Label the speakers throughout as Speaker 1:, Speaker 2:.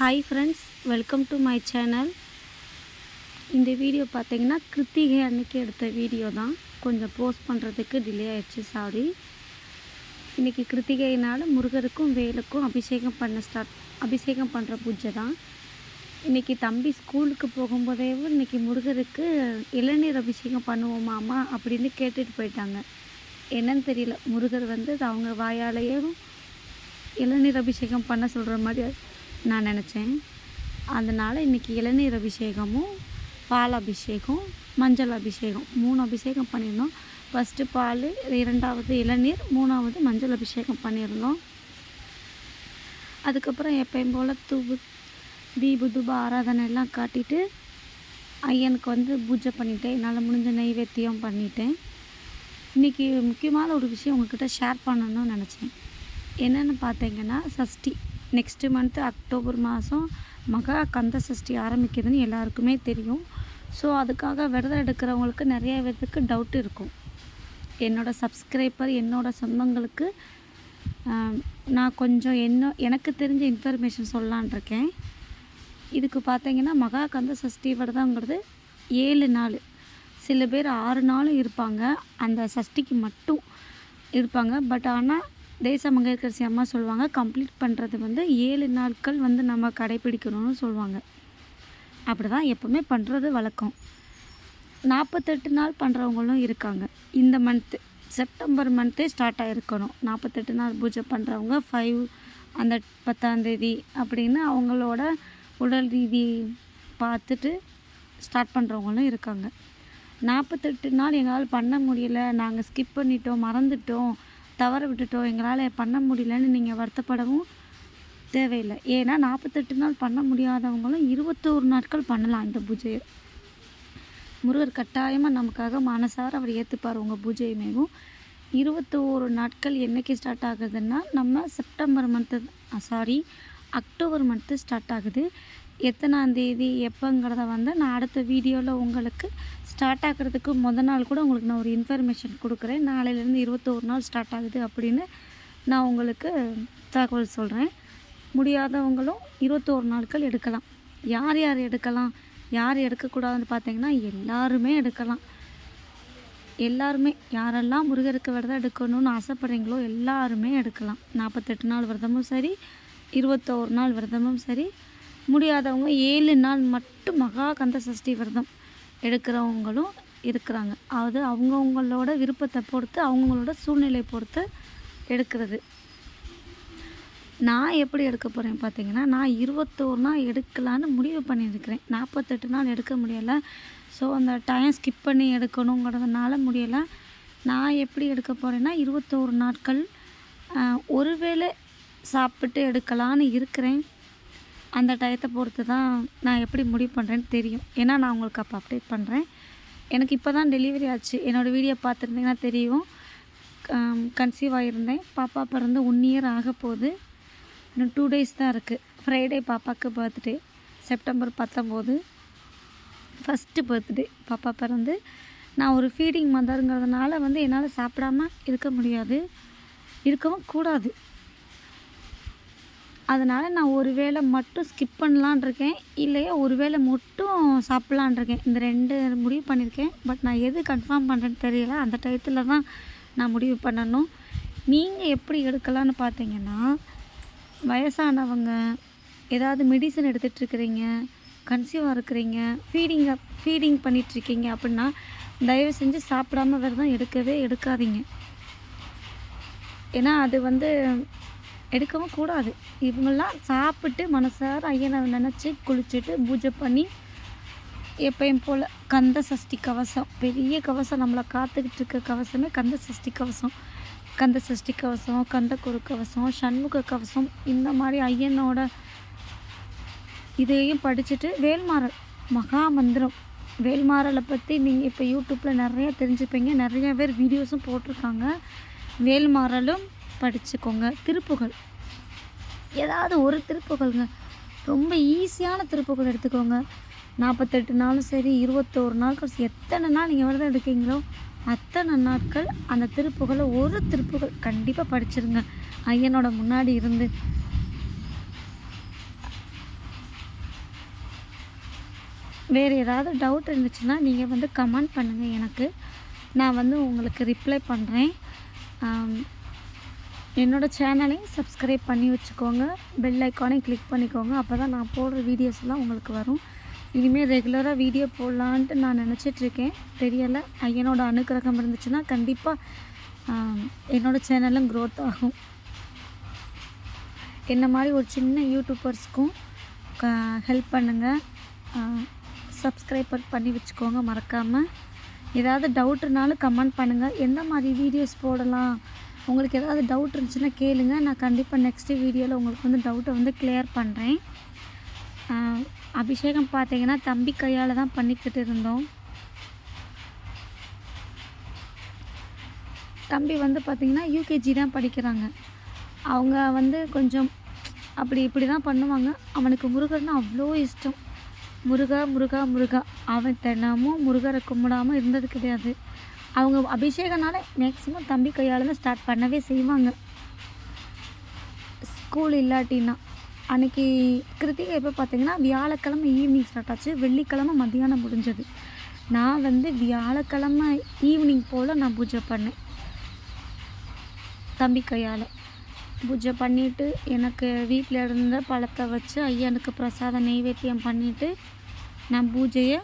Speaker 1: Hi friends welcome to my channel இந்த video பார்த்தீங்கன்னா கிருத்திகை அன்னைக்கு எடுத்த வீடியோ தான். கொஞ்சம் போஸ்ட் பண்ணுறதுக்கு டிலே ஆயிடுச்சு சாரி இன்றைக்கி கிருத்திகைனால் முருகருக்கும் வேலுக்கும் அபிஷேகம் பண்ண ஸ்டார்ட் அபிஷேகம் பண்ணுற பூஜை தான். இன்றைக்கி தம்பி ஸ்கூலுக்கு போகும்போதே இன்றைக்கி முருகருக்கு இளநீர் அபிஷேகம் பண்ணுவோமாமா அப்படின்னு கேட்டுட்டு போயிட்டாங்க. என்னன்னு தெரியல. முருகர் வந்து அவங்க வாயாலேயும் இளநீர் அபிஷேகம் பண்ண சொல்கிற மாதிரி நான் நினச்சேன். அதனால் இன்றைக்கி இளநீர் அபிஷேகமும் பால் அபிஷேகம் மஞ்சள் அபிஷேகம் மூணு அபிஷேகம் பண்ணியிருந்தோம். ஃபஸ்ட்டு பால் இரண்டாவது இளநீர் மூணாவது மஞ்சள் அபிஷேகம் பண்ணியிருந்தோம். அதுக்கப்புறம் எப்பயும் போல் தூபு தீபு தூப ஆராதனை எல்லாம் காட்டிட்டு ஐயனுக்கு வந்து பூஜை பண்ணிட்டேன். என்னால் முடிஞ்ச நைவேத்தியம் பண்ணிட்டேன். இன்றைக்கி முக்கியமான ஒரு விஷயம் உங்கள்கிட்ட ஷேர் பண்ணணும்னு நினச்சேன். என்னென்னு பார்த்தீங்கன்னா சஷ்டி. நெக்ஸ்ட்டு மந்த்து அக்டோபர் மாதம் மகா கந்த சஷ்டி ஆரம்பிக்குதுன்னு எல்லாருக்குமே தெரியும். ஸோ அதுக்காக விரதம் எடுக்கிறவங்களுக்கு நிறைய பேருக்கு டவுட் இருக்கும். என்னோடய சப்ஸ்கிரைபர் என்னோடய சொந்தங்களுக்கு நான் கொஞ்சம் என்ன எனக்கு தெரிஞ்ச இன்ஃபர்மேஷன் சொல்லலான் இருக்கேன். இதுக்கு பார்த்தீங்கன்னா மகா கந்த சஷ்டி விரதங்கிறது ஏழு நாள். சில பேர் ஆறு நாளும் இருப்பாங்க. அந்த சஷ்டிக்கு மட்டும் இருப்பாங்க. பட் ஆனால் தேச மங்கையரசி அம்மா சொல்லுவாங்க கம்ப்ளீட் பண்ணுறது வந்து ஏழு நாட்கள் வந்து நம்ம கடைப்பிடிக்கணும்னு சொல்லுவாங்க அப்படி தான் எப்போவுமே பண்ணுறது வழக்கம். நாற்பத்தெட்டு நாள் பண்ணுறவங்களும் இருக்காங்க. இந்த மந்த்து செப்டம்பர் மந்த்தே ஸ்டார்ட் ஆகிருக்கணும் நாற்பத்தெட்டு நாள் பூஜை பண்ணுறவங்க ஃபைவ் அந்த பத்தாந்தேதி அப்படின்னு அவங்களோட உடல் ரீதி பார்த்துட்டு ஸ்டார்ட் பண்ணுறவங்களும் இருக்காங்க. நாற்பத்தெட்டு நாள் எங்களால் பண்ண முடியல நாங்கள் ஸ்கிப் பண்ணிட்டோம் மறந்துட்டோம் தவற விட்டுட்டோம் எங்களால் பண்ண முடியலன்னு நீங்கள் வருத்தப்படவும் தேவையில்லை. ஏன்னா நாற்பத்தெட்டு நாள் பண்ண முடியாதவங்களும் இருபத்தோரு நாட்கள் பண்ணலாம் இந்த பூஜையை. முருகர் கட்டாயமாக நமக்காக மனசார அவர் ஏற்றுப்பார் உங்கள் பூஜையுமேவும் இருபத்தோரு நாட்கள் என்னைக்கு ஸ்டார்ட் ஆகுதுன்னா நம்ம September month sorry October month start ஆகுது. எத்தனாந்தேதி எப்போங்கிறத வந்து நான் அடுத்த வீடியோவில் உங்களுக்கு ஸ்டார்ட் ஆகிறதுக்கு முத நாள் கூட உங்களுக்கு நான் ஒரு இன்ஃபர்மேஷன் கொடுக்குறேன். நாளையிலேருந்து இருபத்தோரு நாள் ஸ்டார்ட் ஆகுது அப்படின்னு நான் உங்களுக்கு தகவல் சொல்கிறேன் முடியாதவங்களும் இருபத்தோரு நாட்கள் எடுக்கலாம். யார் யார் எடுக்கலாம்? யார் எடுக்கக்கூடாதுன்னு பார்த்தீங்கன்னா எல்லாருமே எடுக்கலாம். எல்லாருமே யாரெல்லாம் முருகருக்கு விரதம் எடுக்கணும்னு ஆசைப்பட்றீங்களோ எல்லாருமே எடுக்கலாம். நாற்பத்தெட்டு நாள் விரதமும் சரி இருபத்தோரு நாள் விரதமும் சரி முடியாதவங்க ஏழு நாள் மட்டும் மகா கந்த சஷ்டி விரதம் எடுக்கிறவங்களும் இருக்கிறாங்க. அது அவங்கவுங்களோட விருப்பத்தை பொறுத்து அவங்களோட சூழ்நிலை பொறுத்து எடுக்கிறது. நான் எப்படி எடுக்க போகிறேன் பார்த்தீங்கன்னா நான் இருபத்தோரு நாள் எடுக்கலான்னு முடிவு பண்ணியிருக்கிறேன். நாற்பத்தெட்டு நாள் எடுக்க முடியலை. ஸோ அந்த டைம் ஸ்கிப் பண்ணி எடுக்கணுங்கிறதுனால முடியலை. நான் எப்படி எடுக்க போகிறேன்னா இருபத்தோரு நாட்கள் ஒருவேளை சாப்பிட்டு எடுக்கலான்னு இருக்கிறேன். அந்த டயத்தை பொறுத்து தான் நான் எப்படி முடிவு பண்ணுறேன்னு தெரியும். ஏன்னா நான் உங்களுக்கு அப்போ அப்டேட் பண்ணுறேன் எனக்கு இப்போ தான் டெலிவரி ஆச்சு. என்னோடய வீடியோ பார்த்துருந்தீங்கன்னா தெரியும். கன்சீவ் ஆகியிருந்தேன் பாப்பா பிறந்து ஒன் இயர் ஆக போகுது. இன்னும் டூ டேஸ் தான் இருக்குது ஃப்ரைடே பாப்பாவுக்கு பர்த்டே செப்டம்பர் பத்தொம்போது. ஃபஸ்ட்டு பர்த்டே பாப்பா பிறந்து நான் ஒரு ஃபீடிங் மதருங்கிறதுனால வந்து என்னால் சாப்பிடாம இருக்க முடியாது. இருக்கவும் கூடாது. அதனால் நான் ஒரு வேளை மட்டும் ஸ்கிப் பண்ணலான் இருக்கேன். இல்லையா ஒரு வேளை மட்டும் சாப்பிட்லான் இருக்கேன். இந்த ரெண்டு முடிவு பண்ணியிருக்கேன். பட் நான் எது கன்ஃபார்ம் பண்ணுறேன்னு தெரியல. அந்த டயத்தில் தான் நான் முடிவு பண்ணணும். நீங்கள் எப்படி எடுக்கலான்னு பார்த்தீங்கன்னா வயசானவங்க ஏதாவது மெடிசன் எடுத்துகிட்ருக்குறீங்க கன்சியூவாக கன்சீவாக இருக்கிறீங்க ஃபீடிங்கை ஃபீடிங் பண்ணிகிட்ருக்கீங்க அப்படின்னா தயவு செஞ்சு சாப்பிடாம விரதம் எடுக்கவே எடுக்காதீங்க. ஏன்னா அது வந்து எடுக்கவும் கூடாது. இவங்கெல்லாம் சாப்பிட்டு மனசார ஐயனை நினச்சி குளிச்சுட்டு பூஜை பண்ணி எப்பயும் போல் கந்த சஷ்டி கவசம். பெரிய கவசம் நம்மளை காத்துக்கிட்டு இருக்க கவசமே கந்த சஷ்டி கவசம். கந்த சஷ்டி கவசம் கந்த குரு கவசம் சண்முக கவசம் இந்த மாதிரி ஐயனோட இதையும் படிச்சுட்டு வேல்மாறல் மகா மந்திரம் வேல்மாறலை பற்றி நீங்கள் இப்போ யூடியூப்பில் நிறைய தெரிஞ்சுப்பீங்க. நிறைய பேர் வீடியோஸும் போட்டிருக்காங்க. வேல்மாறலும் படிச்சுக்கோங்க. திருப்புகள். ஏதாவது ஒரு திருப்புகழ்ங்க ரொம்ப ஈஸியான திருப்புகள் எடுத்துக்கோங்க. நாற்பத்தெட்டு நாளும் சரி இருபத்தோரு நாட்கள் எத்தனை நாள் நீங்கள் விரதம் எடுக்கீங்களோ அத்தனை நாட்கள் அந்த திருப்புகளை ஒரு திருப்புகள் கண்டிப்பாக படிச்சிருங்க. ஐயனோட முன்னாடி இருந்து. வேறு ஏதாவது டவுட் இருந்துச்சுன்னா நீங்கள் வந்து கமெண்ட் பண்ணுங்கள் எனக்கு. நான் வந்து உங்களுக்கு ரிப்ளை பண்ணுறேன் என்னோடய சேனலையும் சப்ஸ்கிரைப் பண்ணி வச்சுக்கோங்க. பெல் ஐக்கானையும் கிளிக் பண்ணிக்கோங்க. அப்போ தான் நான் போடுற வீடியோஸ்லாம் உங்களுக்கு வரும். இனிமேல் ரெகுலராக வீடியோ போடலான்ட்டு நான் நினச்சிட்ருக்கேன் தெரியலை. ஐயனோட அனுக்கிரகம் இருந்துச்சுன்னா கண்டிப்பாக என்னோடய சேனலும் க்ரோத் ஆகும். என்ன மாதிரி ஒரு சின்ன யூடியூபர்ஸ்க்கும் ஹெல்ப் பண்ணுங்கள் சப்ஸ்கிரைபர் பண்ணி வச்சுக்கோங்க. மறக்காமல் ஏதாவது டவுட்னாலும் கமெண்ட் பண்ணுங்கள் எந்த மாதிரி வீடியோஸ் போடலாம்? உங்களுக்கு ஏதாவது டவுட் இருந்துச்சுன்னா கேளுங்க. நான் கண்டிப்பாக நெக்ஸ்ட்டு வீடியோவில் உங்களுக்கு வந்து டவுட்டை வந்து கிளியர் பண்ணுறேன் அபிஷேகம் பார்த்தீங்கன்னா தம்பி கையால் தான் பண்ணிக்கிட்டு இருந்தோம். தம்பி வந்து பார்த்திங்கன்னா யூகேஜி தான் படிக்கிறாங்க. அவங்க வந்து கொஞ்சம் அப்படி இப்படி தான் பண்ணுவாங்க. அவனுக்கு முருகர்னா அவ்வளோ இஷ்டம். முருகா முருகா முருகா. அவன் தினமும் முருகரை கும்பிடாமல் இருந்தது கிடையாது. அவங்க அபிஷேகனால மேக்ஸிமம் தம்பி கையால் தான் ஸ்டார்ட் பண்ணவே செய்வாங்க. ஸ்கூல் இல்லாட்டின்னா அன்றைக்கி கிருத்திகை எப்போ பார்த்தீங்கன்னா வியாழக்கிழமை ஈவினிங் ஸ்டார்ட் ஆச்சு. வெள்ளிக்கிழமை மத்தியானம் முடிஞ்சது. நான் வந்து வியாழக்கிழமை ஈவினிங் போல் நான் பூஜை பண்ணேன். தம்பி கையால். பூஜை பண்ணிவிட்டு எனக்கு வீட்டில் இருந்த பழத்தை வச்சு ஐயனுக்கு பிரசாதம் நெய்வேத்தியம் பண்ணிவிட்டு நான் பூஜையை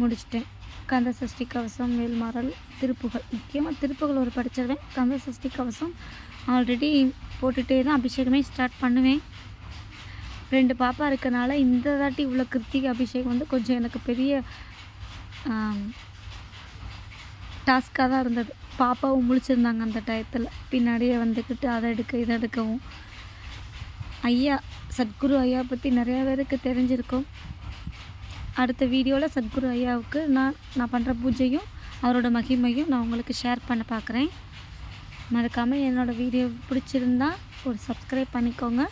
Speaker 1: முடிச்சிட்டேன். கந்த சஷ்டி கவசம் வேல்மாறல் திருப்புகள். முக்கியமாக திருப்புகள் ஒரு படிச்சிருவேன் கந்த சஷ்டி கவசம். ஆல்ரெடி போட்டுகிட்டே தான் அபிஷேகமே ஸ்டார்ட் பண்ணுவேன். ரெண்டு பாப்பா இருக்கனால இந்த தாட்டி உள்ள கிருத்திகை அபிஷேகம் வந்து கொஞ்சம் எனக்கு பெரிய டாஸ்க்காக தான் இருந்தது. பாப்பாவும் முழிச்சிருந்தாங்க அந்த டயத்தில். பின்னாடியே வந்துக்கிட்டு அதை எடுக்க இதை எடுக்கவும். ஐயா சத்குரு ஐயா பற்றி நிறையா பேருக்கு தெரிஞ்சிருக்கும். அடுத்த வீடியோவில் சத்குரு ஐயாவுக்கு நான் நான் பண்ணுற பூஜையும் அவரோட மகிமையும் நான் உங்களுக்கு ஷேர் பண்ண பார்க்குறேன் மறக்காமல் என்னோடய வீடியோ பிடிச்சிருந்தா ஒரு சப்ஸ்கிரைப் பண்ணிக்கோங்க.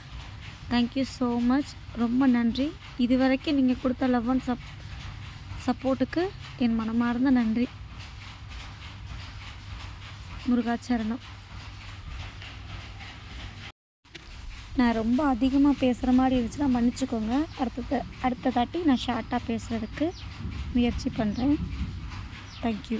Speaker 1: தேங்க்யூ ஸோ மச் ரொம்ப நன்றி. இது வரைக்கும் நீங்கள் கொடுத்த லவ் அண்ட் சப் சப்போர்ட்டுக்கு என் மனமார்ந்த நன்றி. முருகாச்சரணம். நான் ரொம்ப அதிகமாக பேசுகிற மாதிரி இருந்துச்சுன்னா மன்னிச்சுக்கோங்க. அடுத்த அடுத்த தாட்டி நான் ஷார்ட்டாக பேசுகிறதுக்கு முயற்சி பண்ணுறேன் தேங்க்யூ